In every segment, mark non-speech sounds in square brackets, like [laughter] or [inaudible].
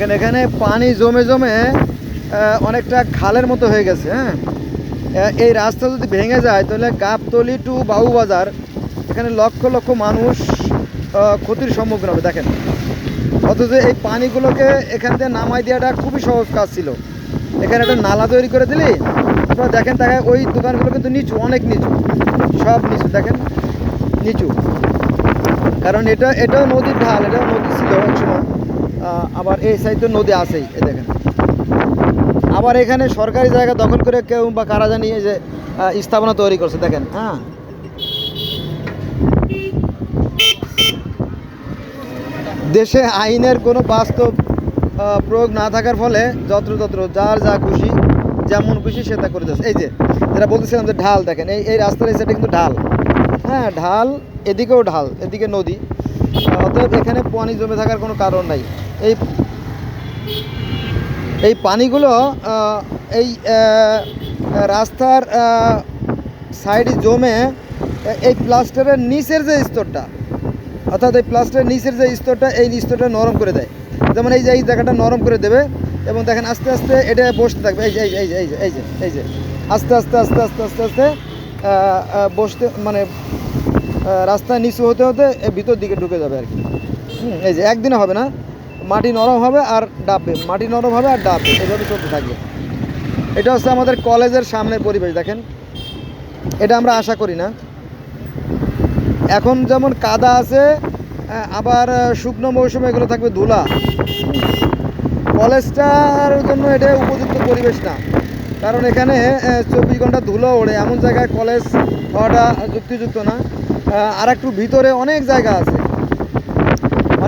দেখেন, এখানে পানি জমে জমে অনেকটা খালের মতো হয়ে গেছে হ্যাঁ? এই রাস্তা যদি ভেঙে যায়, তাহলে গাবতলি টু বাবুবাজার এখানে লক্ষ লক্ষ মানুষ ক্ষতির সম্মুখীন হবে, দেখেন। অথচ এই পানিগুলোকে এখান থেকে নামাই দেওয়াটা খুবই সহজ কাজ ছিল। এখানে একটা নালা তৈরি করে দিলি আপনারা দেখেন তাকে ওই দোকানগুলো কিন্তু নিচু, অনেক নিচু, সব নিচু, দেখেন, নিচু। কারণ এটা, এটাও নদীর ঢাল, এটাও নদী ছিল এক সময়। আবার এই সাইডে নদী আছেই, এই দেখেন। আবার এখানে সরকারি জায়গা দখল করে কেউ বা কারা জানি এই যে স্থাপনা তৈরি করছে, দেখেন হ্যাঁ। দেশে আইনের কোনো বাস্তব প্রয়োগ না থাকার ফলে যত্রতত্র যার যা খুশি, যেমন খুশি সে তা করে দিচ্ছে এই যে, যেটা বলতেছিলাম যে ঢাল, দেখেন, এই এই রাস্তার এই সাইডে কিন্তু ঢাল। হ্যাঁ ঢাল, এদিকেও ঢাল, এদিকে নদী। অতএব এখানে পানি জমে থাকার কোনো কারণ নাই। এই এই পানিগুলো এই রাস্তার সাইডে জমে এই প্লাস্টারের নিচের যে স্তরটা অর্থাৎ এই প্লাস্টারের নিচের যে স্তরটা এই স্তরটা নরম করে দেয়। যেমন এই যে এই জায়গাটা নরম করে দেবে এবং দেখেন আস্তে আস্তে এটা বসতে থাকবে। এই যে এই যে এই যে এই যে এই যে আস্তে আস্তে আস্তে আস্তে আস্তে আস্তে বসতে মানে আহ, রাস্তা নিচু হতে হতে ভিতর দিকে ঢুকে যাবে আর কি। এই যে একদিনে হবে না। মাটি নরম হবে আর ডাববে মাটি নরম হবে আর ডাববে এভাবে চলতে থাকবে। এটা হচ্ছে আমাদের কলেজের সামনের পরিবেশ, দেখেন। এটা আমরা আশা করি না। এখন যেমন কাদা আছে আবার শুকনো মৌসুমে এগুলো থাকবে ধুলা। কলেজটার জন্য এটা উপযুক্ত পরিবেশ না। কারণ এখানে চব্বিশ ঘণ্টা ধুলো ওড়ে, এমন জায়গায় কলেজ হওয়াটা যুক্তিযুক্ত না। আর একটু ভিতরে অনেক জায়গা আছে।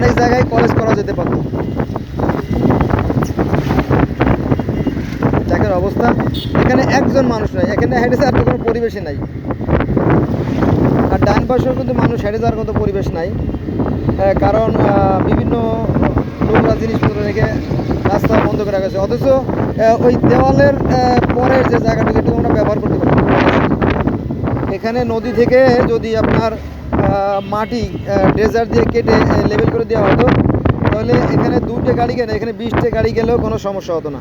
অনেক জায়গায় কলেজ করা যেতে পারত। দেখেন অবস্থা। এখানে একজন মানুষ নাই, এখানে হেঁটে যাওয়ার তো কোনো পরিবেশই নাই। আর ডান পাশেও কিন্তু মানুষ হেঁটে যাওয়ার মতো পরিবেশ নাই। কারণ বিভিন্ন নোংরা জিনিসপত্র রেখে রাস্তা বন্ধ করে রাখা অথচ ওই দেওয়ালের পরের যে জায়গাটুকু এটুকু আমরা ব্যবহার করতে পারি। এখানে নদী থেকে যদি আপনার মাটি ড্রেজার দিয়ে কেটে লেবেল করে দেওয়া হতো, তাহলে এখানে দুটো গাড়ি গেলে, এখানে বিশটা গাড়ি গেলেও কোনো সমস্যা হতো না।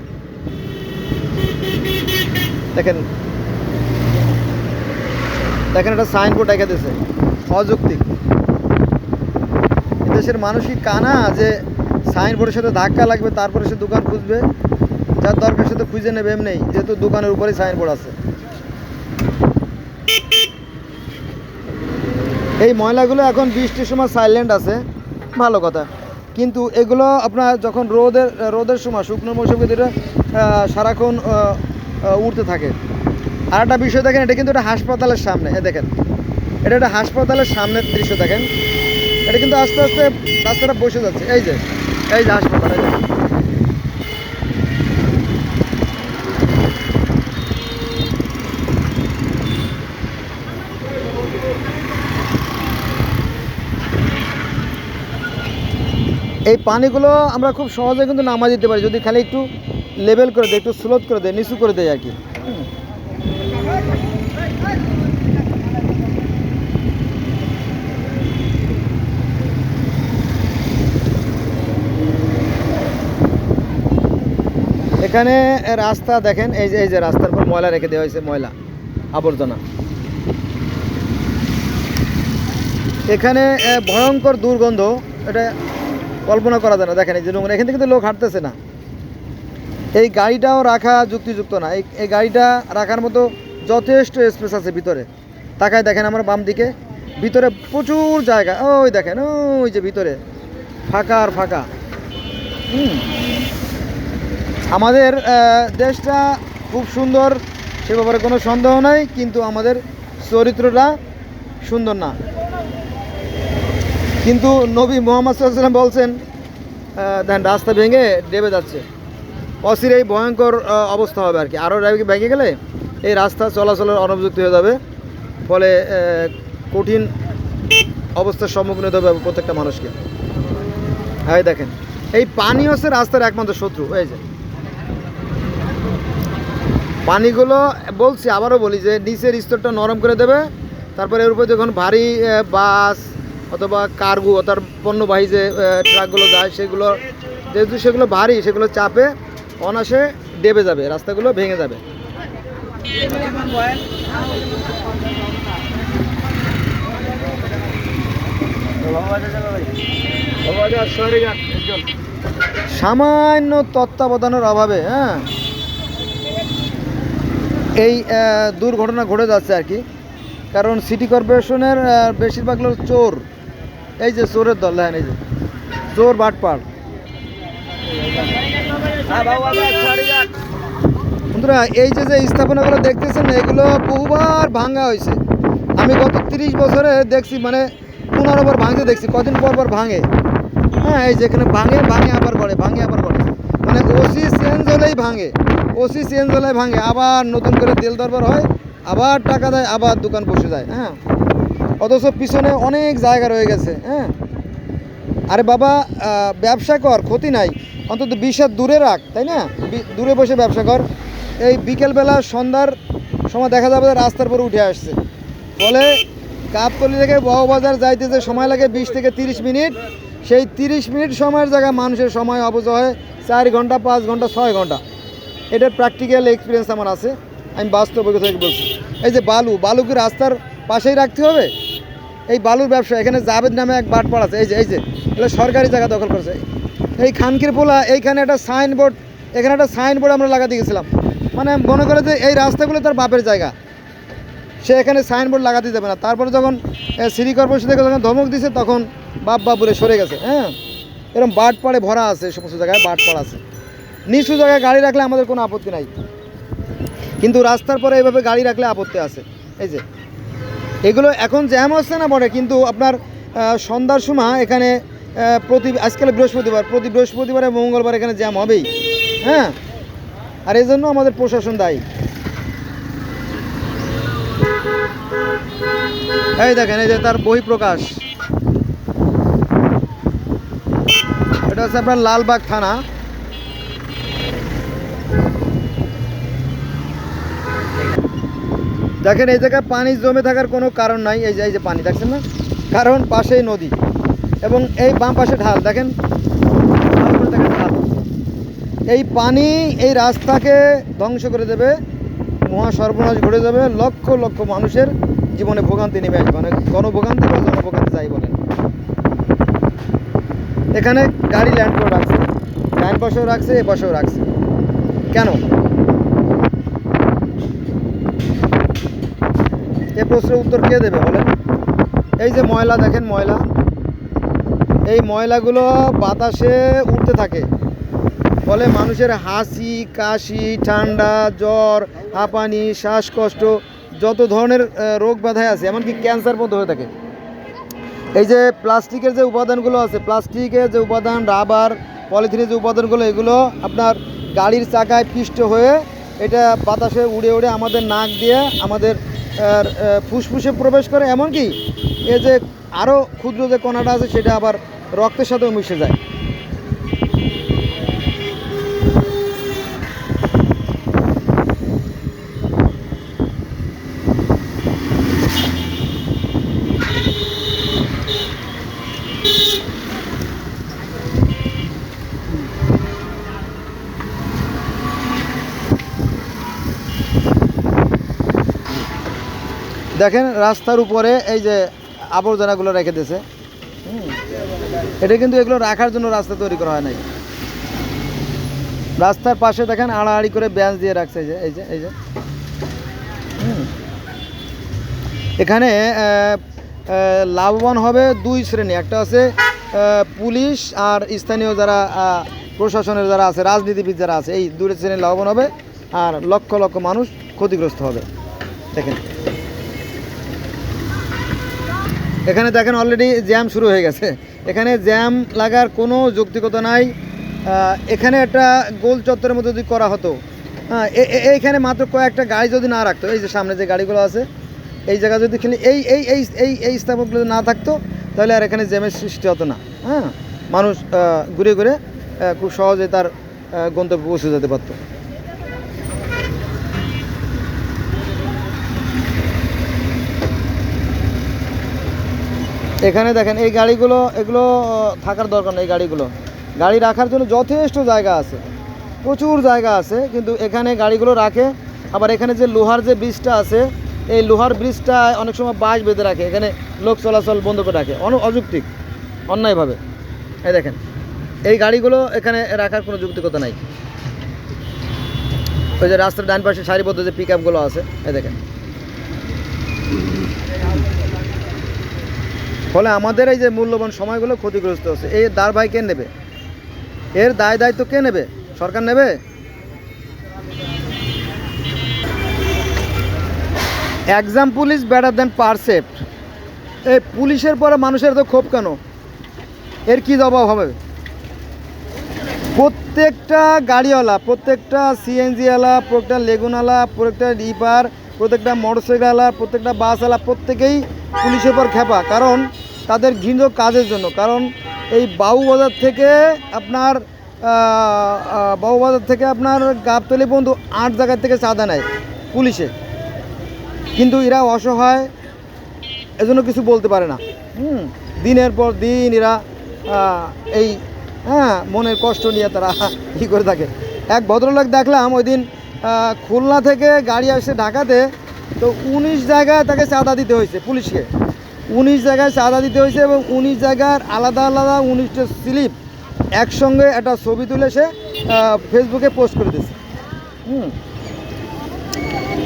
দেখেন। দেখেন একটা সাইনবোর্ড এঁকে দিয়েছে, অযৌক্তিক। দেশের মানুষই কানা যে সাইনবোর্ডের সাথে ধাক্কা লাগবে, তারপরে সে দোকান খুঁজবে, যার দরকার সে তো খুঁজে নেবে এমনি, যেহেতু দোকানের উপরেই সাইনবোর্ড আছে। এই ময়লাগুলো এখন বৃষ্টির সময় সাইলেন্ট আছে ভালো কথা। কিন্তু এগুলো আপনার যখন রোদের রোদের সময় শুকনো মৌসুমে এটা সারাক্ষণ আহ, থাকে। আর একটা বিষয় দেখেন এটা কিন্তু একটা হাসপাতালের সামনে এ দেখেন। এটা একটা হাসপাতালের সামনের দৃশ্য দেখেন। এটা কিন্তু আস্তে আস্তে রাস্তাটা বসে যাচ্ছে। এই যে এই যে হাসপাতাল এই পানিগুলো আমরা খুব সহজে কিন্তু নামা দিতে পারি, যদি খালি একটু লেভেল করে দেয়, একটু স্লোত করে দেয়, নিচু করে দেয় আর কি। এখানে রাস্তা দেখেন, এই যে এই যে রাস্তার পর ময়লা রেখে দেওয়া হয়েছে, ময়লা, আবর্জনা। এখানে ভয়ঙ্কর দুর্গন্ধ, এটা কল্পনা করা যায় না। দেখেন, এই যে নোংরা, এখান থেকে কিন্তু লোক হাঁটতেছে না। এই গাড়িটাও রাখা যুক্তিযুক্ত না। এই গাড়িটা রাখার মতো যথেষ্ট স্পেস আছে ভিতরে। তাকায় দেখেন আমার বাম দিকে। ভিতরে প্রচুর জায়গা। ওই দেখেন, ওই যে ভিতরে। ফাঁকা আর ফাঁকা। আমাদের দেশটা খুব সুন্দর, সে ব্যাপারে কোনো সন্দেহ নাই, কিন্তু আমাদের চরিত্রটা সুন্দর না। কিন্তু নবী মোহাম্মদ সাল্লাম বলছেন দেখেন রাস্তা ভেঙে ডেবে যাচ্ছে। অচিরেই ভয়ঙ্কর অবস্থা হবে আর কি আরও ভেঙে গেলে এই রাস্তা চলাচলের অনুপযুক্ত হয়ে যাবে। ফলে কঠিন অবস্থার সম্মুখীন হতে হবে প্রত্যেকটা মানুষকে। এই দেখেন, এই পানি হচ্ছে রাস্তার একমাত্র শত্রু, এই যে। পানিগুলো, বলছি, আবারও বলি যে, নিচের স্তরটা নরম করে দেবে। তারপরে এর উপর যখন ভারী বাস অথবা কার্গো অর্থাৎ পণ্যবাহী যে ট্রাকগুলো যায়, সেগুলো যেহেতু সেগুলো ভারী, সেগুলো চাপে অনাসে ডেবে যাবে, রাস্তাগুলো ভেঙে যাবে। সামান্য তত্ত্বাবধানের অভাবে হ্যাঁ? এই দুর্ঘটনা ঘটে যাচ্ছে আর কি। কারণ সিটি কর্পোরেশনের বেশিরভাগ লোক চোর। এই যে চোরের দল, দেখেন এই যে। চোর বাটপাড় বন্ধুরা, এই যে যে স্থাপনাগুলো দেখতেছেন, এগুলো বহুবার ভাঙা হয়েছে। আমি গত তিরিশ বছরে দেখছি মানে পনেরো বার ভাঙতে দেখছি, কদিন পর পর ভাঙে। হ্যাঁ এই যেখানে ভাঙে ভাঙে আবার করে ভাঙে আবার করে মানে ওসি চেঞ্জ হলেই ভাঙে, ওসি চেঞ্জ হলে ভাঙে, আবার নতুন করে তেল দরবার হয়, আবার টাকা দেয়, আবার দোকান বসে যায় হ্যাঁ। অথচ পিছনে অনেক জায়গা রয়ে গেছে হ্যাঁ? আরে বাবা ব্যবসা কর, ক্ষতি নাই। অন্তত হাত দূরে রাখ, তাই না? দূরে বসে ব্যবসা কর। এই বিকেলবেলা সন্ধ্যার সময় দেখা যাবে রাস্তার পরে উঠে আসছে। ফলে কাপতলি থেকে বহবাজার যাইতে যে সময় লাগে বিশ থেকে তিরিশ মিনিট। সেই তিরিশ মিনিট সময়ের জায়গায় মানুষের সময় অপচয় হয় চার ঘণ্টা, পাঁচ ঘণ্টা, ছয় ঘণ্টা। এটার প্র্যাকটিক্যাল এক্সপিরিয়েন্স আমার আছে। আমি বাস্তব থেকে বলছি। এই যে বালু বালু কি রাস্তার পাশেই রাখতে হবে? এই বালুর ব্যবসা, এখানে জাভেদ নামে এক বাটপাড় আছে, এই যে এই যে সরকারি জায়গা দখল করেছে। এই খানকির পোলা, এইখানে একটা সাইনবোর্ড এখানে একটা সাইনবোর্ড আমরা লাগাতে গেছিলাম। মানে মনে করে যে এই রাস্তাগুলো তার বাপের জায়গা। সে এখানে সাইনবোর্ড লাগাতে যাবে না। তারপরে যখন সিটি কর্পোরেশন থেকে যখন ধমক দিছে, তখন বাপ বাপ বলে সরে গেছে হ্যাঁ? এরকম বাট পাড়ে ভরা আছে সমস্ত জায়গায় বাট পাড় আছে। নিচু জায়গায় গাড়ি রাখলে আমাদের কোনো আপত্তি নাই। কিন্তু রাস্তার পরে এইভাবে গাড়ি রাখলে আপত্তি আছে। এই যে এগুলো এখন জ্যাম হচ্ছে না বটে কিন্তু আপনার সন্ধ্যার সময় এখানে প্রতি, আজকাল বৃহস্পতিবার, প্রতি বৃহস্পতিবার এবং মঙ্গলবার এখানে জ্যাম হবেই। হ্যাঁ? আর এই জন্য আমাদের প্রশাসন দায়ী। এই দেখেন, এই যে তার বহি প্রকাশ এটা হচ্ছে আপনার লালবাগ থানা। দেখেন, এই জায়গায় পানি জমে থাকার কোনো কারণ নাই। এই যে এই যে পানি, দেখছেন না? কারণ পাশেই নদী এবং এই বাম পাশে ঢাল, দেখেন? দেখেন ঢাল। এই পানি এই রাস্তাকে ধ্বংস করে দেবে, মহা সর্বনাশ ঘটে যাবে, লক্ষ লক্ষ মানুষের জীবনে ভোগান্তি নেমে আসবে। মানে গণভোগান্তি বা জনভোগান্তি যাই বলেন। এখানে গাড়ি ল্যান্ড করে রাখছে। ডাইন পাশেও রাখছে, এ পাশেও রাখছে। কেন? এ প্রশ্নের উত্তর কে দেবে বলেন? এই যে ময়লা দেখেন ময়লা। এই ময়লাগুলো বাতাসে উঠতে থাকে। ফলে মানুষের হাসি, কাশি, ঠান্ডা, জ্বর, হাঁপানি, শ্বাসকষ্ট, যত ধরনের রোগ বাধায় আছে, এমনকি ক্যান্সার পর্যন্ত হয়ে থাকে। এই যে প্লাস্টিকের যে উপাদানগুলো আছে, প্লাস্টিকের যে উপাদান, রাবার, পলিথিনের যে উপাদানগুলো, এগুলো আপনার গাড়ির চাকায় পিষ্ট হয়ে এটা বাতাসে উড়ে উড়ে আমাদের নাক দিয়ে আমাদের ফুসফুসে প্রবেশ করে, এমনকি এ যে আরও ক্ষুদ্র যে কণাটা আছে, সেটা আবার রক্তের সাথেও মিশে যায়। দেখেন রাস্তার উপরে এই যে আবর্জনাগুলো রেখে দিয়েছে। এটা কিন্তু এগুলো রাখার জন্য রাস্তা তৈরি করা হয় নাই। রাস্তার পাশে দেখেন আড়াআড়ি করে ব্যাঞ্চ দিয়ে রাখছে যে, এই যে এই যে। এখানে লাভবান হবে দুই শ্রেণি। একটা আছে পুলিশ আর স্থানীয় যারা প্রশাসনের যারা আছে, রাজনীতিবিদ যারা আছে, এই দুই শ্রেণি লাভবান হবে আর লক্ষ লক্ষ মানুষ ক্ষতিগ্রস্ত হবে। দেখেন। এখানে দেখেন অলরেডি জ্যাম শুরু হয়ে গেছে। এখানে জ্যাম লাগার কোনো যৌক্তিকতা নাই। এখানে একটা গোল চত্বরের মধ্যে যদি করা হতো হ্যাঁ এইখানে মাত্র কয়েকটা গাড়ি যদি না রাখতো, এই যে সামনে যে গাড়িগুলো আছে, এই জায়গা যদি খেলে এই এই এই এই এই স্থাপকগুলো না থাকতো, তাহলে আর এখানে জ্যামের সৃষ্টি হতো না হ্যাঁ। মানুষ ঘুরে ঘুরে খুব সহজে তার গন্তব্যে পৌঁছে যেতে পারতো। এখানে দেখেন, এই গাড়িগুলো, এগুলো থাকার দরকার নেই গাড়িগুলো। গাড়ি রাখার জন্য যথেষ্ট জায়গা আছে। প্রচুর জায়গা আছে, কিন্তু এখানে গাড়িগুলো রাখে। আবার এখানে যে লোহার যে ব্রিজটা আছে, এই লোহার ব্রিজটা অনেক সময় বাঁশ বেঁধে রাখে। এখানে লোক চলাচল বন্ধ করে রাখে। অন, অযৌক্তিক, অন্যায়ভাবে। এই দেখেন, এই গাড়িগুলো এখানে রাখার কোনো যুক্তিকতা নাই। ওই যে রাস্তার ডান পাশে সারিবদ্ধ যে পিক আপগুলো আছে, এই দেখেন। ফলে আমাদের এই যে মূল্যবান সময়গুলো ক্ষতিগ্রস্ত হচ্ছে। এই দার ভাই কে নেবে? এর দায় দায়িত্ব কে নেবে? সরকার নেবে? Example is better than precept এই পুলিশের পরে মানুষের তো ক্ষোভ কেন? এর কি জবাব হবে? প্রত্যেকটা গাড়িওয়ালা, প্রত্যেকটা সিএনজিওয়ালা প্রত্যেকটা লেগুনওয়ালা, প্রত্যেকটা রিপার প্রত্যেকটা মোটরসাইকেলওয়ালা প্রত্যেকটা বাসওয়ালা প্রত্যেকেই পুলিশের উপর খেপা কারণ তাদের ঘৃণ কাজের জন্য। কারণ এই বাবুবাজার থেকে আপনার বাবুবাজার থেকে আপনার গাবতলি পর্যন্ত আট জায়গা থেকে চাঁদা নেয় পুলিশে। কিন্তু এরা অসহায়, এজন্য কিছু বলতে পারে না। হুম, দিনের পর দিন এরা এই হ্যাঁ মনের কষ্ট নিয়ে তারা কী করে থাকে। এক ভদ্রলোক দেখলাম ওই দিন খুলনা থেকে গাড়ি আসছে ঢাকাতে, তো উনিশ জায়গায় তাকে চাঁদা দিতে হয়েছে পুলিশকে। উনিশ জায়গায় চাঁদা দিতে হয়েছে এবং উনিশ জায়গার আলাদা আলাদা উনিশটা স্লিপ একসঙ্গে একটা ছবি তুলে সে ফেসবুকে পোস্ট করে দিয়েছে। হুম।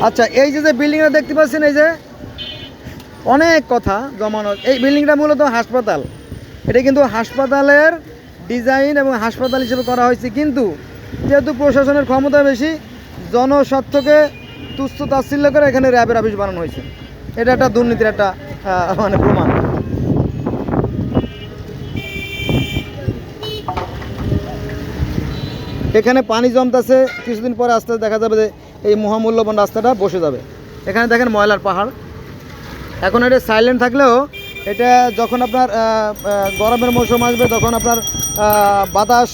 আচ্ছা এই যে যে বিল্ডিংটা দেখতে পাচ্ছেন, এই যে অনেক কথা জমানো। এই বিল্ডিংটা মূলত হাসপাতাল। এটা কিন্তু হাসপাতালের ডিজাইন এবং হাসপাতাল হিসেবে করা হয়েছে। কিন্তু যেহেতু প্রশাসনের ক্ষমতা বেশি জনস্বার্থকে তুচ্ছ তাচ্ছিল্য করে এখানে র্যাবের অফিস বানানো হয়েছে। এটা একটা দুর্নীতির একটা মানে প্রমাণ। এখানে পানি জমতেছে, কিছুদিন পরে আস্তে আস্তে দেখা যাবে যে এই মহামূল্যবান রাস্তাটা বসে যাবে। এখানে দেখেন ময়লার পাহাড়। এখন এটা সাইলেন্ট থাকলেও এটা যখন আপনার গরমের মৌসুম আসবে তখন আপনার বাতাস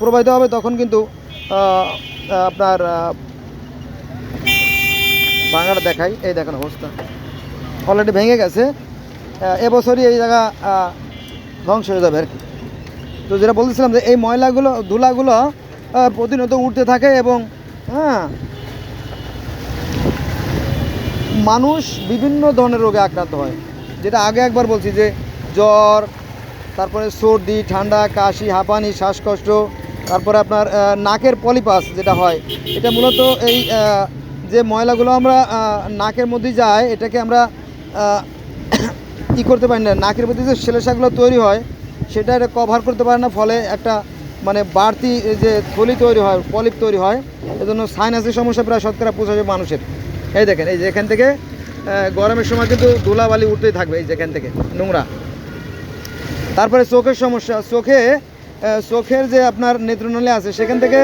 প্রবাহিত হবে, তখন কিন্তু আপনার ভাঙাটা দেখাই। এই দেখেন অবস্থা। অলরেডি ভেঙে গেছে। এবছরই এই জায়গা ধ্বংস হয়ে যাবে আর কি। তো যেটা বলতেছিলাম যে এই ময়লাগুলো, ধুলাগুলো প্রতিনিয়ত উঠতে থাকে এবং হ্যাঁ মানুষ বিভিন্ন ধরনের রোগে আক্রান্ত হয়। যেটা আগে একবার বলছি যে জ্বর, তারপরে সর্দি, ঠান্ডা, কাশি, হাঁপানি, শ্বাসকষ্ট তারপরে আপনার নাকের পলিপাস যেটা হয়, এটা মূলত এই যে ময়লাগুলো আমরা নাকের মধ্যে যায়, এটাকে আমরা [coughs] ই করতে পারি না। নাকের মধ্যে যে শ্লেষাগুলো তৈরি হয়, সেটা এটা কভার করতে পারে না, ফলে একটা মানে বাড়তি যে থলি তৈরি হয়, পলিপ তৈরি হয়, এজন্য সাইনাসের সমস্যা প্রায় শতকরা পঁচাশি মানুষের। এই দেখেন, এই যে এখান থেকে গরমের সময় কিন্তু ধুলাবালি উঠতেই থাকবে, এই যেখান থেকে, নোংরা। তারপরে চোখের সমস্যা, চোখে চোখের যে আপনার নেত্রনলী আছে, সেখান থেকে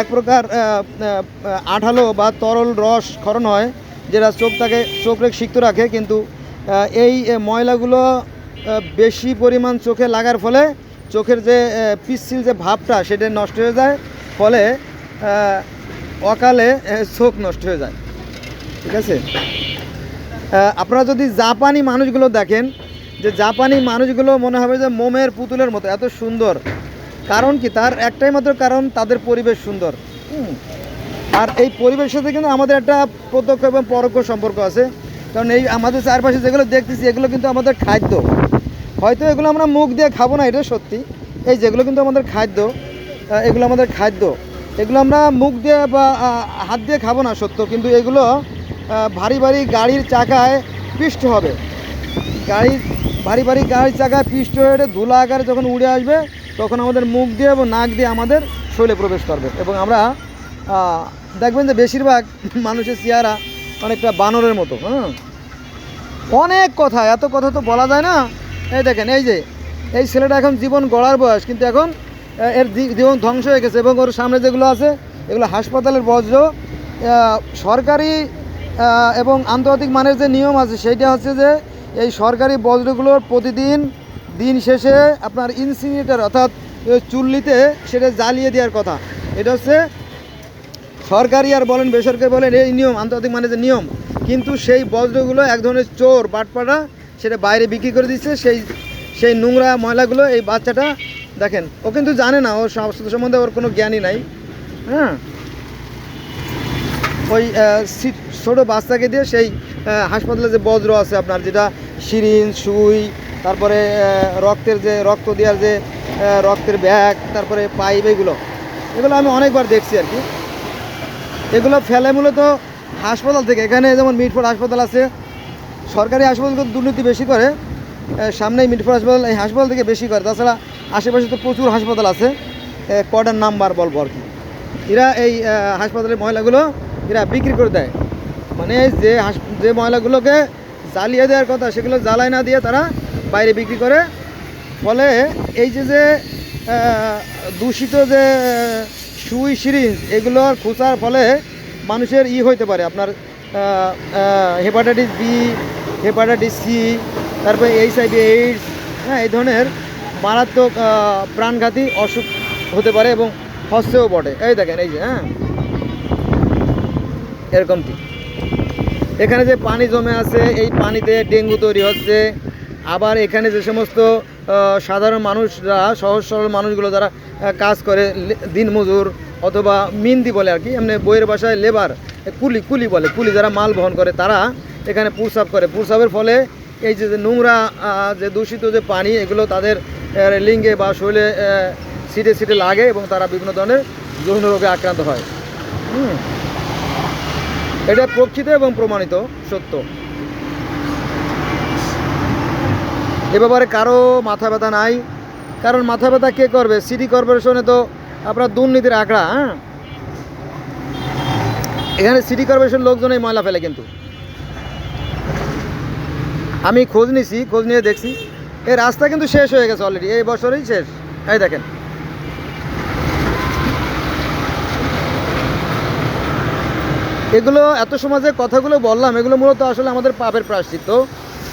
এক প্রকার আঠালো বা তরল রস ক্ষরণ হয়, যেটা চোখটাকে চোখকে সিক্ত রাখে। কিন্তু এই ময়লাগুলো বেশি পরিমাণ চোখে লাগার ফলে চোখের যে পিচ্ছিল যে ভাবটা, সেটা নষ্ট হয়ে যায়। ফলে অকালে চোখ নষ্ট হয়ে যায়। ঠিক আছে? আপনারা যদি জাপানি মানুষগুলো দেখেন যে জাপানি মানুষগুলো মনে হবে যে মোমের পুতুলের মতো, এত সুন্দর। কারণ কি? তার একটাই মাত্র কারণ, তাদের পরিবেশ সুন্দর। আর এই পরিবেশের সাথে কিন্তু আমাদের একটা প্রত্যক্ষ এবং পরোক্ষ সম্পর্ক আছে। কারণ এই আমাদের চারপাশে যেগুলো দেখতেছি, এগুলো কিন্তু আমাদের খাদ্য। হয়তো এগুলো আমরা মুখ দিয়ে খাব না, এটা সত্যি। এই যেগুলো কিন্তু আমাদের খাদ্য এগুলো আমাদের খাদ্য। এগুলো আমরা মুখ দিয়ে বা হাত দিয়ে খাব না, সত্য। কিন্তু এগুলো ভারী ভারী গাড়ির চাকায় পিষ্ট হবে। গাড়ির ভারী ভারী গাড়ির চাকায় পিষ্ট হয়ে ধুলা আকারে যখন উড়ে আসবে, তখন আমাদের মুখ দিয়ে এবং নাক দিয়ে আমাদের শরীরে প্রবেশ করবে। এবং আমরা দেখবেন যে বেশিরভাগ মানুষের চেহারা অনেকটা বানরের মতো হ্যাঁ? অনেক কথা, এত কথা তো বলা যায় না। এই দেখেন, এই যে, এই ছেলেটা এখন জীবন গড়ার বয়স, কিন্তু এখন এর জীবন ধ্বংস হয়ে গেছে এবং ওর সামনে যেগুলো আছে, এগুলো হাসপাতালের বজ্র সরকারি এবং আন্তর্জাতিক মানের যে নিয়ম আছে, সেইটা হচ্ছে যে এই সরকারি বজ্রগুলোর প্রতিদিন দিন শেষে আপনার ইনসিনিটার অর্থাৎ চুল্লিতে সেটা জ্বালিয়ে দেওয়ার কথা। এটা হচ্ছে সরকারি আর বলেন বেসরকারি বলেন এই নিয়ম, আন্তর্জাতিক মানে যে নিয়ম। কিন্তু সেই বজ্রগুলো এক ধরনের চোর বাটপাড়া সেটা বাইরে বিক্রি করে দিচ্ছে, সেই সেই নোংরা ময়লাগুলো এই বাচ্চাটা দেখেন, ও কিন্তু জানে না, ওর সম্বন্ধে ওর কোনো জ্ঞানই নাই। হ্যাঁ? ওই ছোটো বাচ্চাকে দিয়ে সেই হাসপাতালে যে বজ্র আছে আপনার, যেটা সিরিঞ্জ সুই, তারপরে রক্তের যে, রক্ত দেওয়ার যে রক্তের ব্যাগ, তারপরে পাইপ, এগুলো এগুলো আমি অনেকবার দেখছি আর কি। এগুলো ফেলে মূলত হাসপাতাল থেকে। এখানে যেমন মিটফোর্ড হাসপাতাল আছে, সরকারি হাসপাতাল দুর্নীতি বেশি করে সামনেই মিটফোর্ড হাসপাতাল, এই হাসপাতাল থেকে বেশি করে। তাছাড়া আশেপাশে তো প্রচুর হাসপাতাল আছে কটার নাম্বার বলব আর কি। এরা এই হাসপাতালের ময়লাগুলো এরা বিক্রি করে দেয়। মানে যে যে ময়লাগুলোকে জ্বালিয়ে দেওয়ার কথা, সেগুলো জ্বালায় না দিয়ে তারা বাইরে বিক্রি করে। ফলে এই যে যে দূষিত যে সুই সিরিঞ্জ এগুলোর খোঁচার ফলে মানুষের ই হইতে পারে। আপনার হেপাটাইটিস বি, হেপাটাইটিস সি, তারপরে এইচ আইভি এইডস হ্যাঁ এই ধরনের মারাত্মক প্রাণঘাতী অসুখ হতে পারে এবং হস্তেও বটে। এই দেখেন, এই যে হ্যাঁ। এরকমটি এখানে যে পানি জমে আছে, এই পানিতে ডেঙ্গু তৈরি হচ্ছে। আবার এখানে যে সমস্ত সাধারণ মানুষরা, সহজ সরল মানুষগুলো যারা কাজ করে দিনমজুর অথবা মিন্দি বলে আর কি, এমনি বইয়ের বাসায় লেবার কুলি কুলি বলে, কুলি যারা মাল বহন করে, তারা এখানে প্রসাব করে। প্রসাবের ফলে এই যে যে নোংরা যে দূষিত যে পানি, এগুলো তাদের লিঙ্গে বা শরীরে সিটে সিটে লাগে এবং তারা বিভিন্ন ধরনের যৌন রোগে আক্রান্ত হয়। হুম। এটা প্রকৃত এবং প্রমাণিত সত্য। এ ব্যাপারে কারও মাথা ব্যথা নাই। কারণ মাথা ব্যথা কে করবে? সিটি কর্পোরেশনে তো আপনার দুর্নীতির আঁকড়া হ্যাঁ? এখানে সিটি কর্পোরেশন লোকজন এই ময়লা ফেলে কিন্তু। আমি খোঁজ নিছি, খোঁজ নিয়ে দেখছি। এই রাস্তা কিন্তু শেষ হয়ে গেছে অলরেডি এই বছরেই শেষ। এই দেখেন। এগুলো এত সমাজে কথাগুলো বললাম এগুলো মূলত আসলে আমাদের পাপের প্রায়শ্চিত্ত।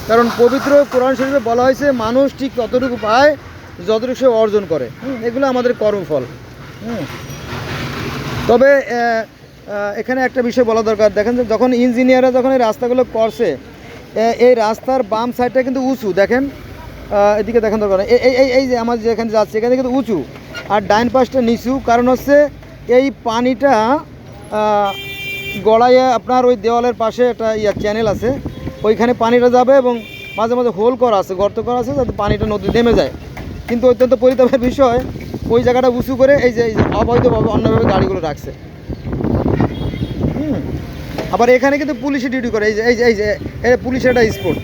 কারণ পবিত্র কোরআন শরীফে বলা হয়েছে মানুষ ঠিক ততটুকু পায় যতটুকু সে অর্জন করে। এগুলো আমাদের কর্মফল। তবে এখানে একটা বিষয় বলা দরকার। দেখেন যে যখন ইঞ্জিনিয়াররা যখন এই রাস্তাগুলো করছে এই রাস্তার বাম সাইডটা কিন্তু উঁচু দেখেন। এদিকে দেখেন দরকার। এই এই এই- যে আমার যেখানে যাচ্ছে এখানে কিন্তু উঁচু। আর ডাইন পাশটা নিচু। কারণ হচ্ছে এই পানিটা গড়াইয়ে আপনার ওই দেওয়ালের পাশে একটা ইয়া চ্যানেল আছে। ওইখানে পানিটা যাবে এবং মাঝে মাঝে হোল করা আছে গর্ত করা আছে যাতে পানিটা নদী নেমে যায়। কিন্তু অত্যন্ত পরিতাপের বিষয় ওই জায়গাটা উঁচু করে এই যে অবৈধভাবে অন্যভাবে গাড়িগুলো রাখছে। আবার এখানে কিন্তু পুলিশে ডিউটি করে এই যে এই যে এই যে পুলিশের একটা স্পোর্ট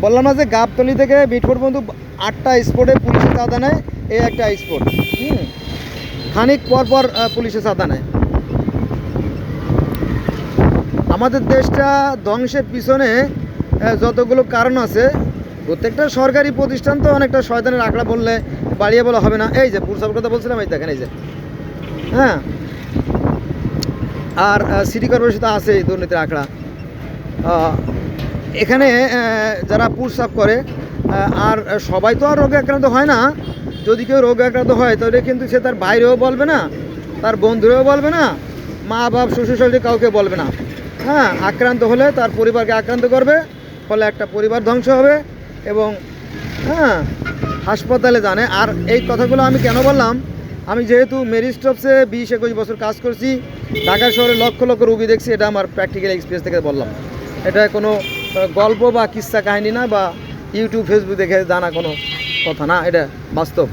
বললাম না যে গাবতলি থেকে মিটফোর্ট পর্যন্ত আটটা স্পোর্টে পুলিশের চাঁদা নেয় এই একটা স্পোর্ট হুম। খানিক পর পর আহ, পুলিশের চাঁদা নেয়। আমাদের দেশটা ধ্বংসের পিছনে যতগুলো কারণ আছে, প্রত্যেকটা সরকারি প্রতিষ্ঠান তো অনেকটা শয়তানের আঁকড়া বললে বাড়িয়ে বলা হবে না। এই যে পুরসভার কথা বলছিলাম, এই দেখেন, এই যে। হ্যাঁ? আর সিটি কর্পোরেশন তো আছেই, দুর্নীতির আঁকড়া এখানে যারা পুরসাপ করে আর সবাই তো আর রোগে আক্রান্ত হয় না। যদি কেউ রোগে আক্রান্ত হয়, তাহলে কিন্তু সে তার বাইরেও বলবে না, তার বন্ধুরেও বলবে না মা বাপ শ্বশুর শাশুড়ি কাউকে বলবে না। হ্যাঁ আক্রান্ত হলে তার পরিবারকে আক্রান্ত করবে, ফলে একটা পরিবার ধ্বংস হবে এবং হ্যাঁ হাসপাতালে জানে। আর এই কথাগুলো আমি কেন বললাম? আমি যেহেতু মেরি স্টপসে বিশ একুশ বছর কাজ করছি, ঢাকা শহরে লক্ষ লক্ষ রুগী দেখছি, এটা আমার প্র্যাকটিক্যাল এক্সপিরিয়েন্স থেকে বললাম। এটা কোনো গল্প বা কিস্সা কাহিনী না বা ইউটিউব ফেসবুক দেখে জানা কোনো কথা না, এটা বাস্তব।